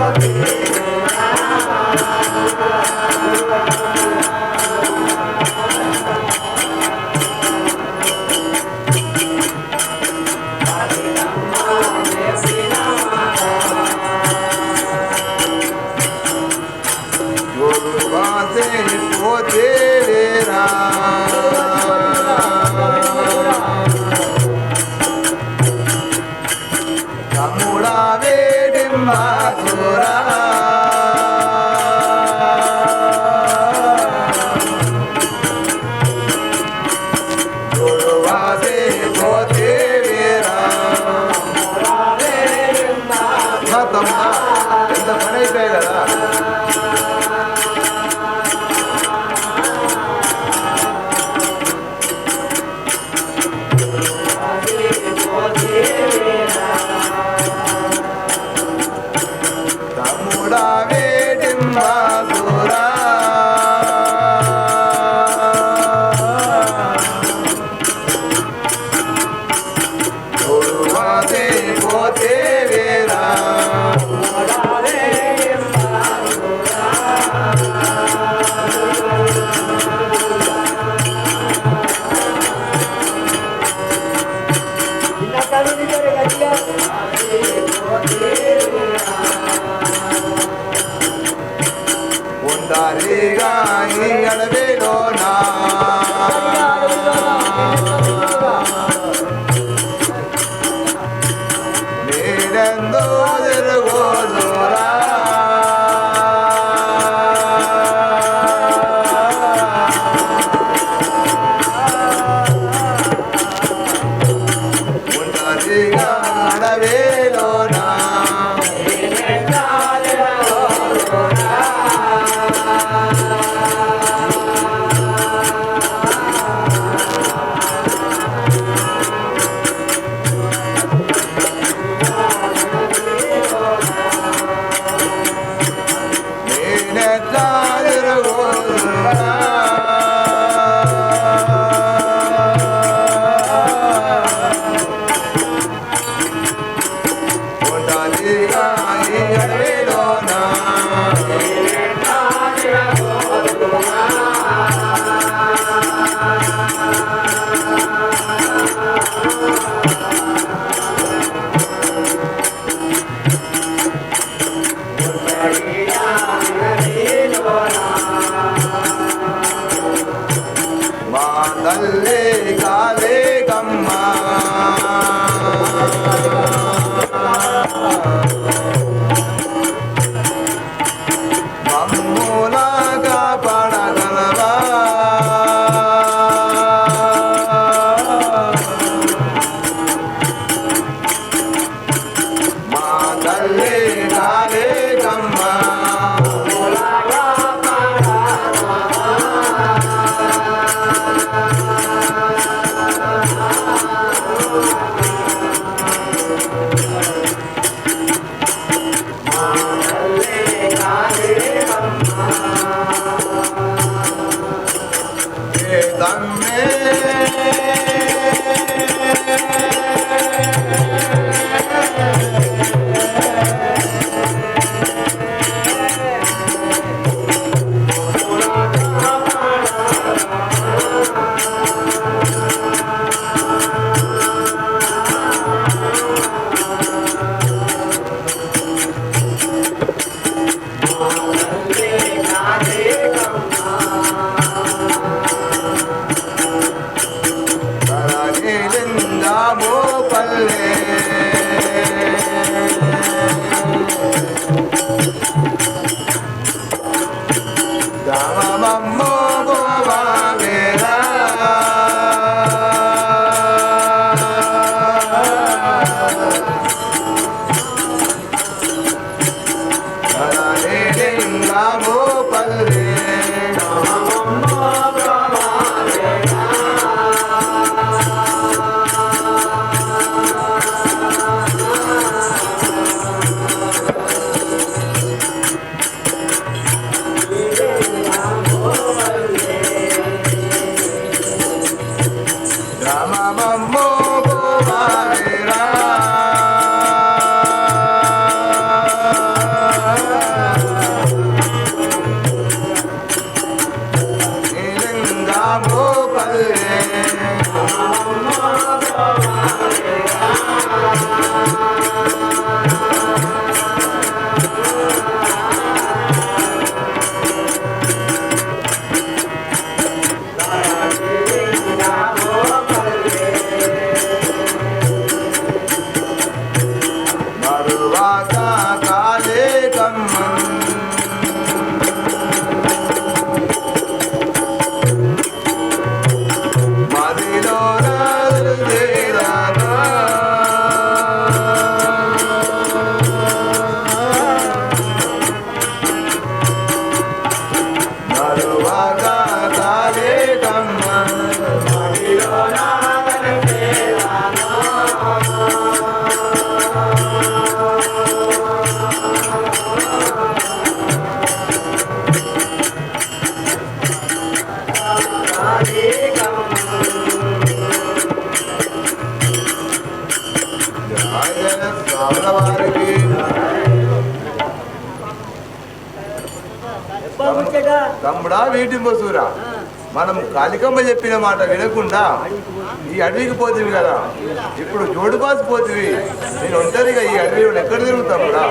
Música ఉండాలిగా ఈ కాళికమ్మ చెప్పిన మాట వినకుండా ఈ అడవికి పోతివి కదా. ఇప్పుడు జోడుబాసి పోతివి. నేను ఒంటరిగా ఈ అడవిలో ఎక్కడ తిరుగుతాముడా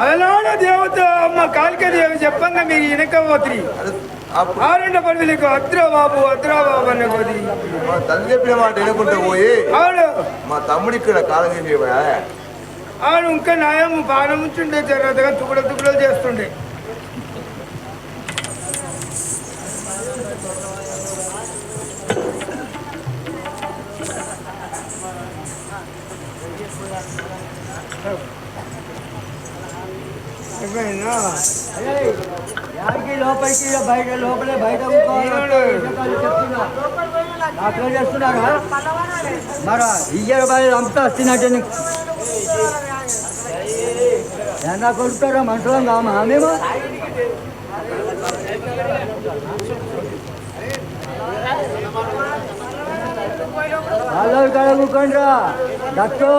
అలనాడు దేవత అమ్మ కాళిక దేవి చెప్పంగా మీరు వెనక పోతుంది అప్పుడు ఆరుండ పడుదలకు అద్రా బాబు అద్రా బాబు అన్న కొద్ది మా తల్లి చెప్పిన మాట వినకుండా పోయి ఆడు. మా తమ్ముడు ఇక్కడ కాలం చేసి ఆడు ఇంకా న్యాయం బాణం ఉంటుండే జరగదుగా తుకుడ తుకుడలు చేస్తుండే. యాడికి లోపలికి బయట లోపలే బయట. డాక్టర్ చేస్తున్నారా మరి ఇయ్యరు బయట అంతా వస్తున్నట్టు ఎండా కొడుతారా? మనుషులం కామా? మేము? వాళ్ళు ఇక్కడ కూర్చోండిరా. డాక్టర్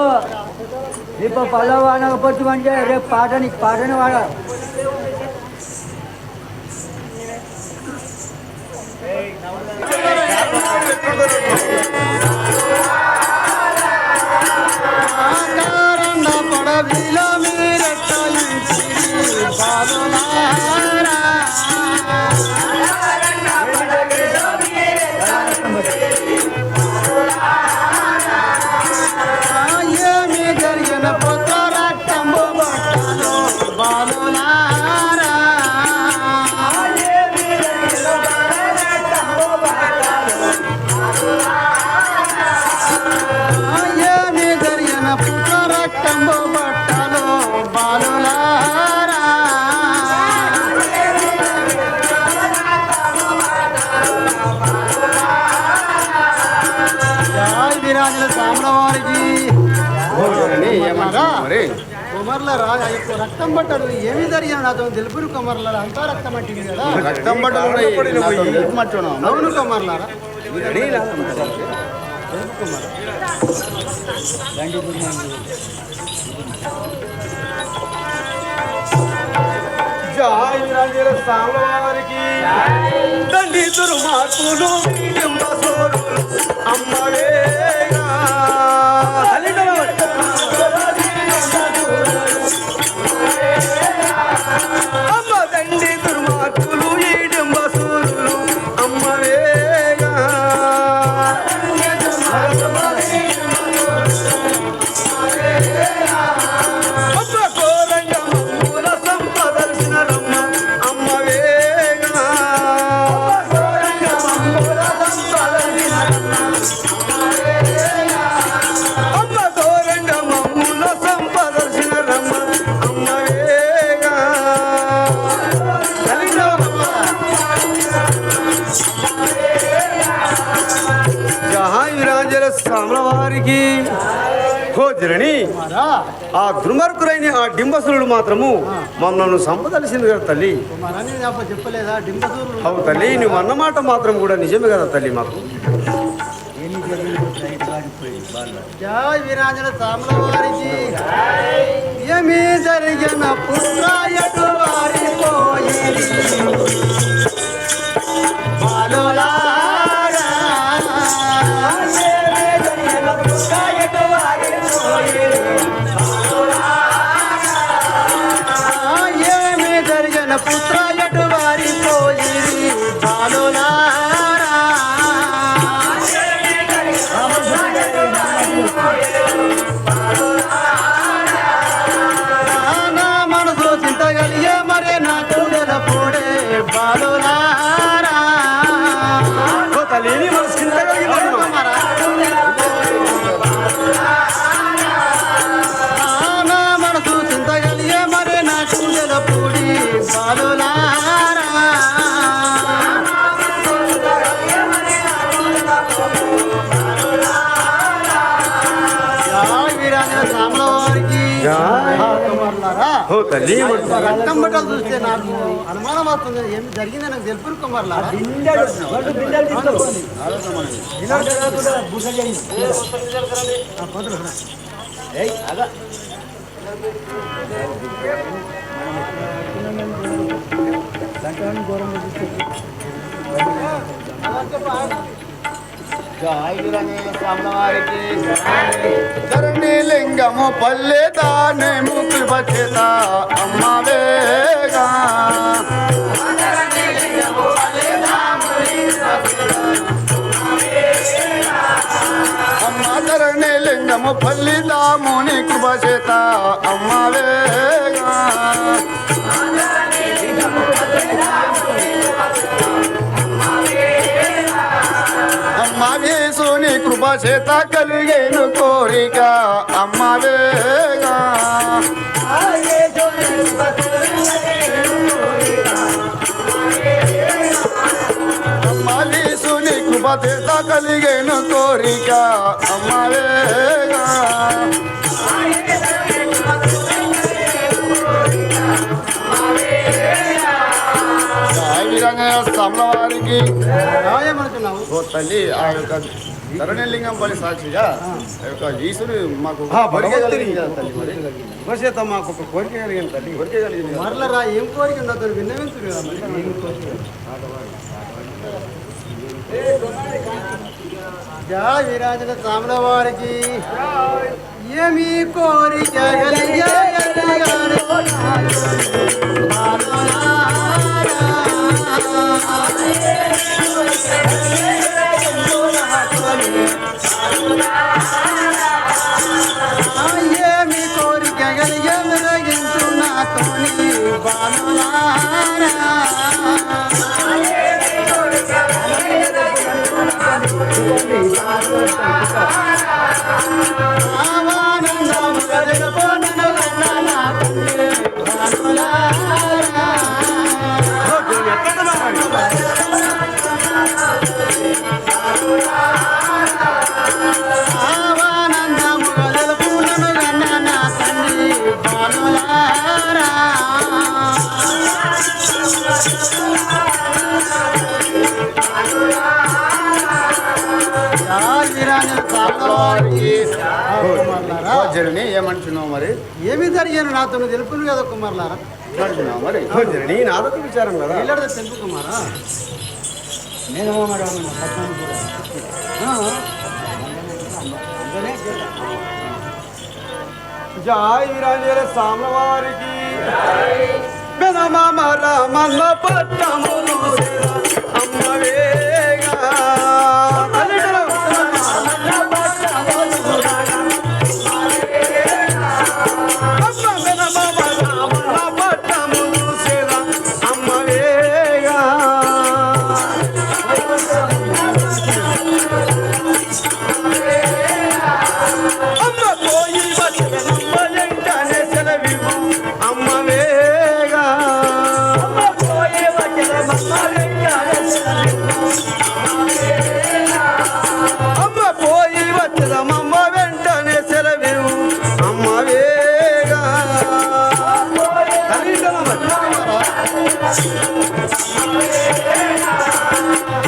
ఇప్పుడు పల్లవ అనకపోతే అంటే రేపు పాట నీకు పాటని వాడ ఏమి రక్తము బట్టలు బాలులారా. జై విరాజుల సామ్రవారికి కుమర్లరా ఎక్కువ రక్తం పట్టాడు ఏమి జరిగిన నాతో తెలుపురు కుమర్లరా. అంతా రక్తం పట్టింది కదా. రక్తం పట్టడం అవును కుమర్లారా. వీరాంజనేయ స్వామి వారికి దండి దుర్మార్గులు డింబసోరులు అమ్మ ఆ దుర్మార్గులైన ఆ డింబసురుడు మాత్రము మమ్మల్ని సంపదలిసింది కదా తల్లి. చెప్పలేదా అవు తల్లి నువ్వు అన్నమాట మాత్రం కూడా నిజమే కదా తల్లి మాకు. జై జరిగిన పుత్ర వారి పోయి రక్తం బట్టలు చూస్తే నాకు అనుమానం ఏం జరిగింది నాకు తెలుపు ధరణి లింగము పల్లె దానే ముక్తి బచేత లింగము పల్లి దాముని కృపచేత అమ్మ వేగా. అమ్మ కృప చేత కలిగేను కోరిక అమ్మవేగా చేత కలిగేను కోరిక. అమ్మ వేగా. స్తంభ వారికి. తల్లి ఆ యొక్క ధరణిలింగం పని సాక్షిగా ఆ యొక్క ఈశ్వరు మాకు మరి. మాకు ఒక కోరిక కలిగింది తల్లి. కోరిక కలిగింది. మరలరా ఏం కోరిక ఉండదు విన్నవించు కదా మరి. వారికి ఏమి కోరి కలిగాను ఏమి కోరిక నాతోని 그러면은이거하루 에. రాజరాజుల వారికి కుమారులారా ఓ జరణి ఏమంటున్నావు మరి ఏమి జరిగాను నాతో తెలుపులు కదా కుమారులారా ఏమంటున్నావు మరి జరణి నాదొక విచారం కదా వీళ్ళతో తెలుపు కుమారా నేను మామరావు పట్టణం కూడా జై వీరాంజల సామవారికి బెనమామ రామన్న పట్టములు అమ్మ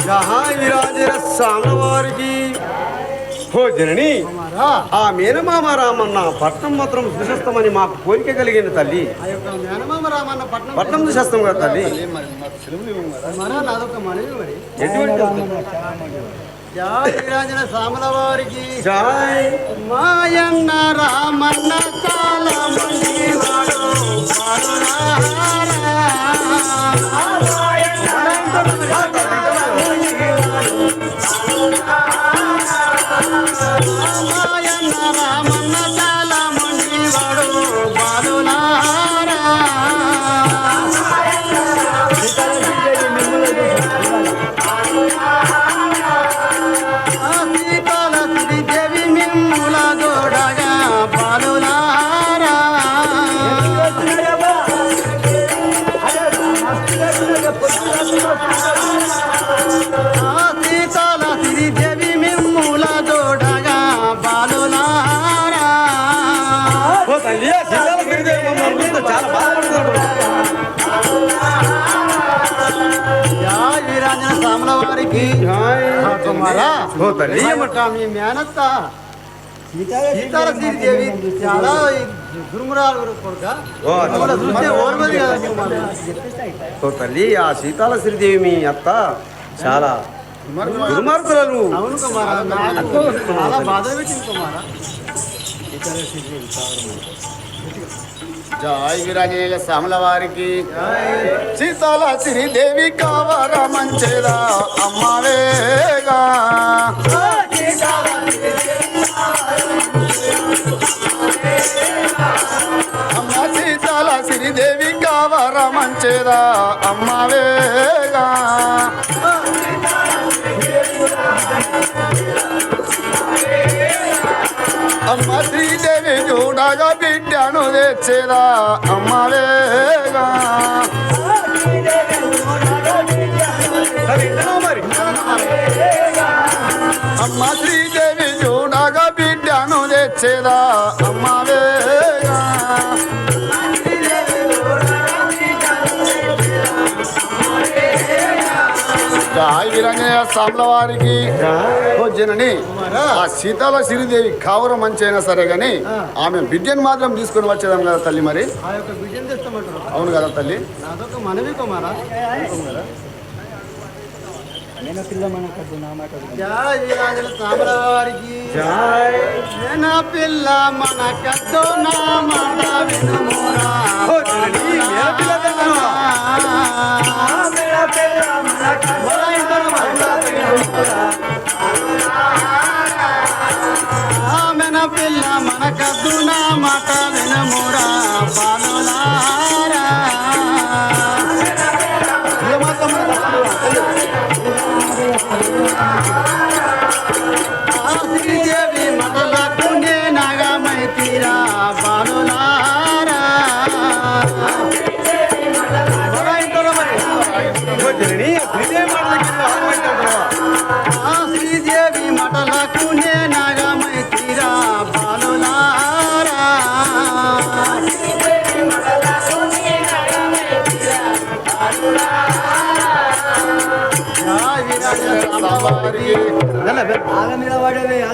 జహాంగీరాజు స్వామివారికి భోజనని కుమారా. ఆ మేనమామ రామన్న పట్నం మాత్రం సృశిస్తామని మాకు కోరిక కలిగిన తల్లి. ఆ యొక్క మేనమామ రామన్న పట్నం సృశిస్తాం కదా తల్లి. సామల వారికి జాయ్ మాయన్న రామన్న చాలా వాడు మాయన్న రామన్న చాలా మంది సామల వారికి మీ మేనత్త. సీతాల శ్రీదేవి చాలా కొడుక. తల్లి ఆ సీతాల శ్రీదేవి మీ అత్త. చాలా దుర్మార్గురాలు అవును కుమారా నాకు చాలా బాధ పెట్టింది కుమారా. జాయ్ వీరాంజనేయుల సాముల వారికి సీతాల శ్రీదేవి కావర మంచేదా అమ్మవేగా అమ్మ సీతాల శ్రీదేవి కావర మంచేదా అమ్మవేగా అమ్మ శ్రీదేవి చూడగా తెచ్చేదా అమ్మవేగా అమ్మ శ్రీదేవి చూడగా బిడ్డను తెచ్చేదా అమ్మవేగా జాయ్ వీరంజనేయ స్వాముల వారికి. ఓ జనని. ఆ సీతాల శ్రీదేవి కావరం మంచి అయినా సరే గాని ఆమె బిడ్డను మాత్రం తీసుకొని వచ్చేదాం కదా తల్లి మరి. ఆ యొక్క విజయం తెస్తామంటారు. అవును కదా తల్లి. నాదొక మనవి కుమారా. పిల్ల నా మన కద్దో నా మాట వినుమోరా మేన పిల్ల మన కద్దు నా మాట వినమురా బాలులారా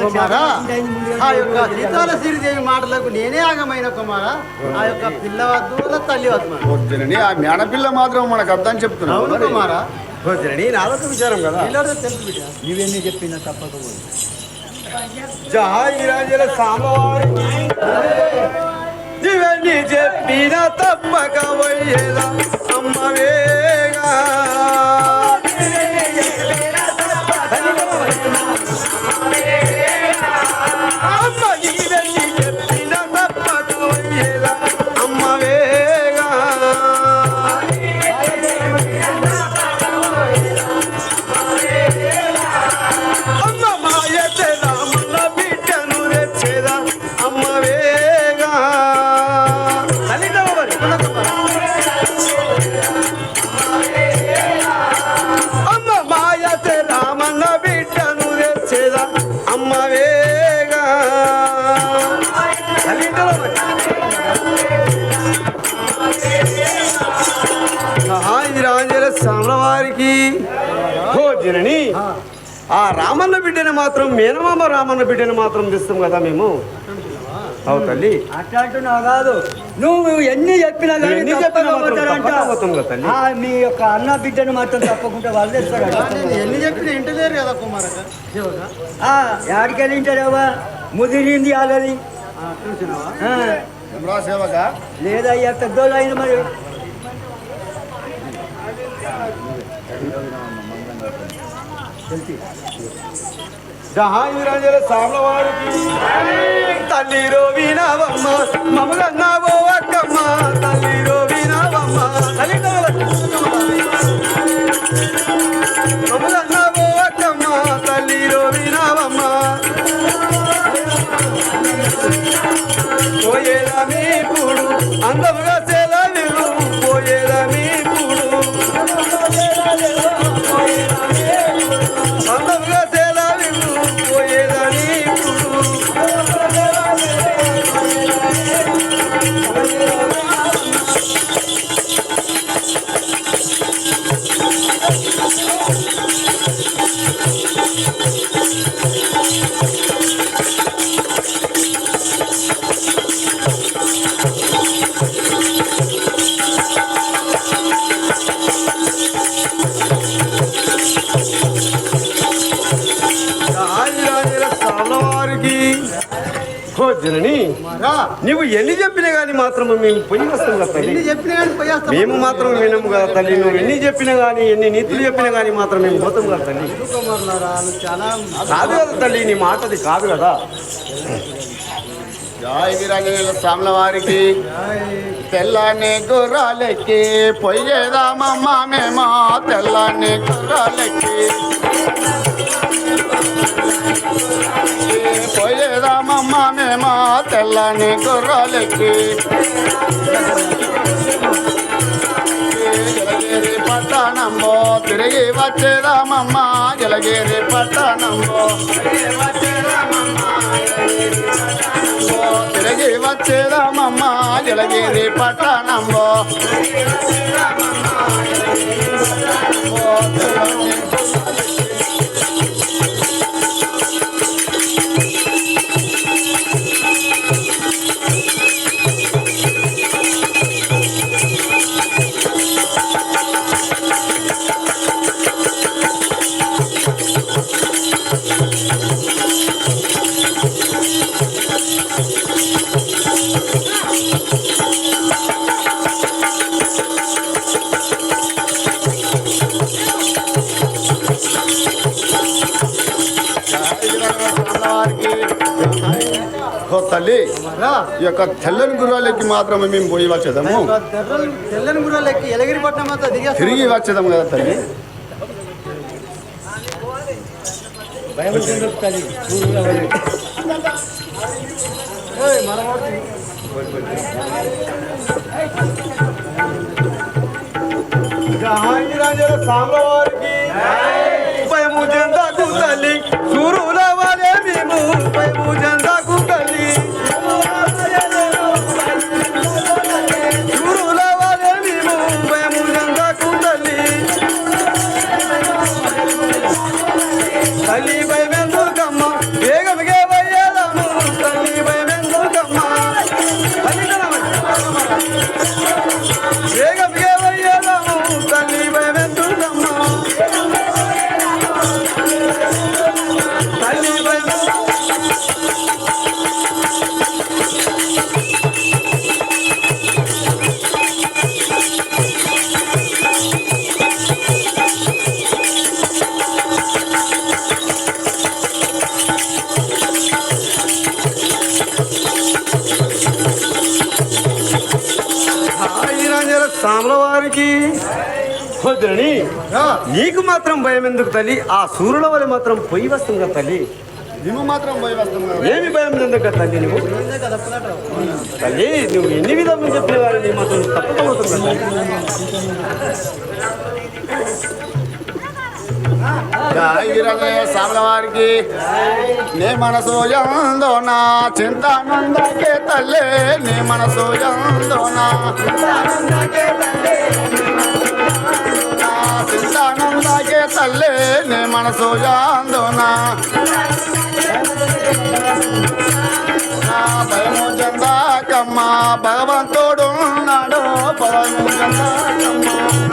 కుమారా ఆ యొక్క సీతాల శ్రీదేవి మాటలకు నేనే ఆగమైన కుమారా. ఆ యొక్క పిల్ల వద్దు తల్లి వద్దు ఆ మేడపిల్ల మాత్రం మనకు అర్థం చెప్తున్నావు అవును కుమారా. ఓ జనని, నాదొక విచారం కదా? నువ్వెన్ని చెప్పినా తప్పకపోదు జహాయి వీరాంజనేయుల సాంబవారికి ఇవన్నీ చెప్పిన తప్పక పోయేదా అమ్మవేగా అమ్మ రాంజల స్వాముల వారికి ఓ జనని. ఆ రామన్న బిడ్డని మాత్రం మేనమామ రామన్న బిడ్డని మాత్రం తెస్తాం కదా మేము. అవు తల్లి. అట్లా అంటున్నావు కాదు. నువ్వు ఎన్ని చెప్పినా కానీ మీ యొక్క అన్న బిడ్డను మాత్రం తప్పకుండా వాళ్ళు తెస్తారంట. నేను ఎన్ని చెప్పిన ఇంటలేరు కదా కుమారక ఆ, యాడికెళ్ళి ఉంటారేవా ముదిరింది ఆల్రెడీ. చూసినావా? సేవగా లేదయ్యా పెద్దోళ్ళు అయింది మరి. జహాంగీరాజుల సాముల వారికి తల్లిరో వినవమ్మ మమ్మలన్నావో అక్కమ్మ తల్లిరో వినవమ్మ జనని నువ్వు ఎన్ని చెప్పినా కానీ మాత్రం మేము పోయి వస్తాం కదా తల్లి. ఎన్ని చెప్పినా కానీ పోయేస్తాం మేము మాత్రం వినము కదా తల్లి. నువ్వు ఎన్ని చెప్పినా కానీ ఎన్ని నీతులు చెప్పినా కానీ మాత్రం మేము పోతాం కదా తల్లి. కాదు కదా తల్లి నీ మాటది కాదు కదా. జై వీరాంజనేయుల స్వాముల వారికి తెల్లని గుర్రాలెక్కి పొయ్యేదామమ్మ మేము తెల్లని గుర్రాలెక్కి. పోయేదామమ్మ మేము తెల్లని గుర్రాలెక్కి. జలగిరి పట్టణంబో తిరిగి వచ్చేదామమ్మ జలగేరి పట్టణంబో తిరిగి వచ్చేదామమ్మ జలగేరి పట్టణంబో తల్లి ఈ యొక్క తెల్లని గుర్రాలెక్కి మాత్రమే మేము పోయి వచ్చేదాము తెల్లని తెల్లని గుర్రాలు ఎక్కి ఎలగిరి పట్నం అంతా దిగేస్తాం తిరిగి వచ్చేదాము కదా తల్లి ఏయ్, మనవాడు జహాంగీరాజుల సామ్రావారికి భయము జందాకు తల్లి సూరుల వాలే మేము భయము జందాకు వేగ నీకు మాత్రం భయం ఎందుకు తల్లి? ఆ సూర్యుల వల్ల మాత్రం పొయ్యి వస్తుంది కదా తల్లి? మేము మాత్రం పోయి వస్తాము కదా ఏమి భయం ఎందుకు కదా తల్లి నువ్వు తల్లి నువ్వు ఎన్ని విధాలు చెప్పిన వారు నీ మాత్రం తప్పకపోతుంది కదా జై వీరాంజనేయ స్వాముల వారికి నీ మనసు ఎందోనా చింతానందకే తల్లే. నీ మనసు ఎందోనా చింతానందకే తల్లే నీ మనసు ఎందోనా భయము జందాకమ్మ భగవంతుడు ఉన్నాడు భయము జందాకమ్మ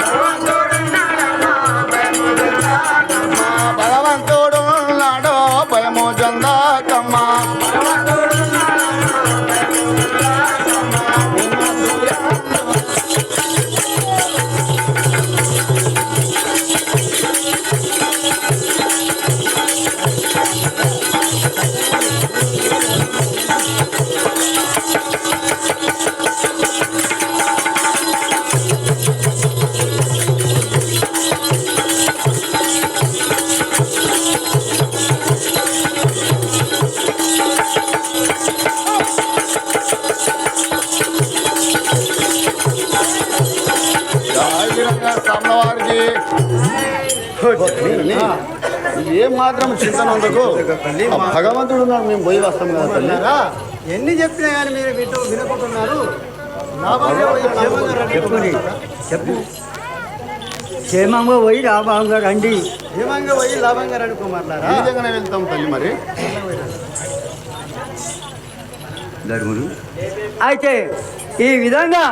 ఏం మాత్రం చింతన ఉండకు భగవంతుడు ఉన్నాడు మేము పోయి వస్తాం కదా తల్లి? ఎన్ని చెప్పినా కానీ మీరు వింటూ వినకుంటున్నారు చెప్పుని. చెప్పు క్షేమంగా పోయి లాభంగా రండి. క్షేమంగా పోయి లాభంగా రండి కుమారులారా. విధంగానే వెళ్తాం తల్లి మరి. అయితే ఈ విధంగా